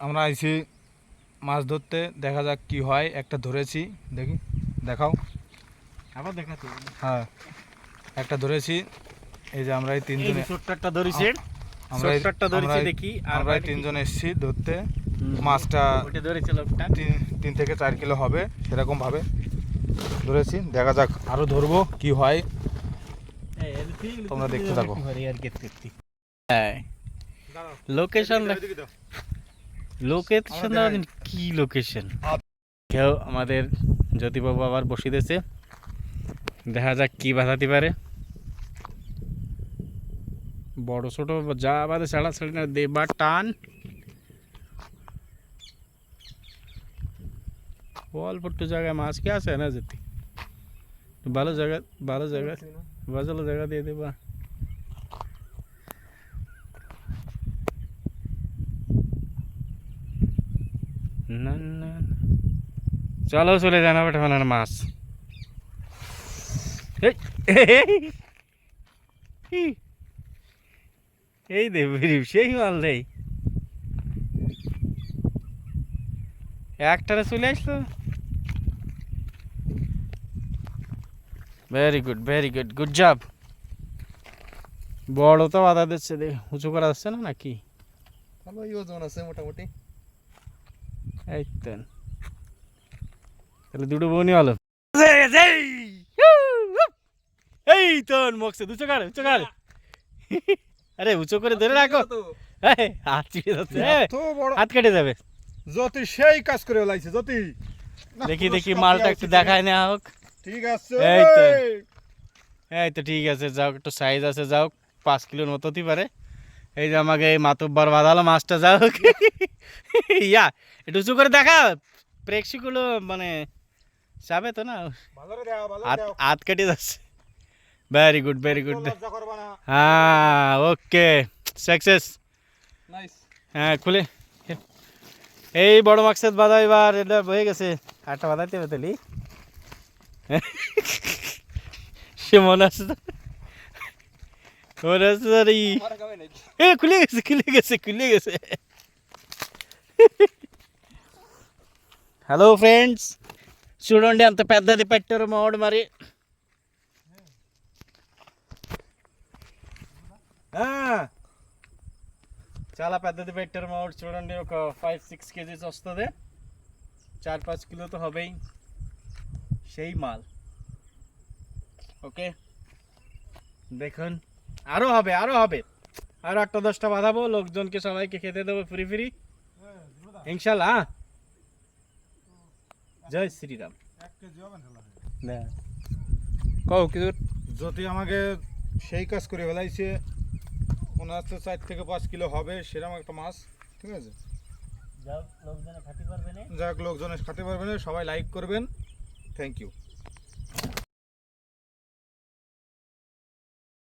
আমরা আইছি মাছ ধরতে দেখা যাক কি হয়। একটা ধরেছি দেখি দেখাও। আবার দেখাচ্ছি হ্যাঁ একটা ধরেছি। এই যে আমরা এই তিনজনে ছোট্ট একটা ধরেছে আমরা এই- ছোট্ট একটা ধরেছে দেখি আর আমরা তিনজন এসেছি ধরতে। মাছটা ওটা ধরেছে লোকটা। তিন তিন থেকে চার কিলো হবে সেরকম ভাবে ধরেছি। দেখা যাক আরও ধরবো কি হয়। তোমরা দেখতে থাকো। হ্যাঁ লোকেশন লোকেশন কি লোকেশন কেউ আমাদের জ্যোতিবাবু আবার বসিতেছে দেখা যাক কি বাঁধাতে পারে। বড় ছোট যা বাদে ছাড়া ছাড়ি না দেবার টান। অল্প একটু জায়গায় মাছ কে আছে না যেতে? ভালো জায়গা ভালো জায়গা ভালো জায়গা দিয়ে দেবা না না না। চলো চলে যান আবার ফেলার মাছ। এই, দে সেই মাল দেই একটারে চলে আসলো। Very good very good good job বড় তো বাধা দিচ্ছে দে উঁচু করা যাচ্ছে না নাকি? ভালো ওজন আছে মোটামুটি। এই তো। তাহলে দুটো বউনি হলো এই তো মকসে উঁচু কার উঁচু কার। আরে উঁচু করে ধরে রাখো। হাত চিড়ে যাচ্ছে। এই, এত বড় হাত কেটে যাবে। জ্যোতি সেই কাজ করে লাইছে জ্যোতি। দেখি দেখি মালটা একটু দেখায় নেওয়া হোক। ঠিক আছে। এই তো। এই। এই তো ঠিক আছে যাও একটু সাইজ আছে যাও পাঁচ কিলোর মতো হতে পারে। এই যে আমাকে এই মাতব্বার বাঁধালো মাছটা যাও ইয়া একটু উঁচু করে দেখা প্রেক্ষিকগুলো মানে যাবে তো না? হাত কেটে যাচ্ছে। ভেরি গুড ভেরি গুড হ্যাঁ ওকে সাকসেস হ্যাঁ খুলে। এই বড় মাকসাদ বাধা এবার এটা হয়ে গেছে। আটটা বাধাইতে হবে তাহলে। সে মনে আছে? মনে আছে। এ খুলে গেছে খুলে গেছে খুলে গেছে। హలో ఫ్రెండ్స్ చూడండి అంత పెద్దది పెట్టారు మామిడి మరి ఆ, చాలా పెద్దది పెట్టారు మామిడి చూడండి ఒక ఫైవ్ సిక్స్ కేజీస్ వస్తుంది চার পাঁচ কিলো তো হবেই সেই মাল ওকে দেখুন আরও হবে আরও হবে আরও আটটা দশটা বাঁধাবো লোকজনকে সবাইকে খেতে দেবো ফ্রি ফ্রি ইনশাল্লাহ? জয় শ্রীরাম। না কও কিছু যদি আমাকে সেই কাজ করে ফেলাইছে ওনার হচ্ছে চার থেকে পাঁচ কিলো হবে সেরকম একটা মাছ ঠিক আছে? যাক লোকজনে খাতে পারবে না। যাক লোকজনে খাতে পারবেন সবাই লাইক করবেন। Thank you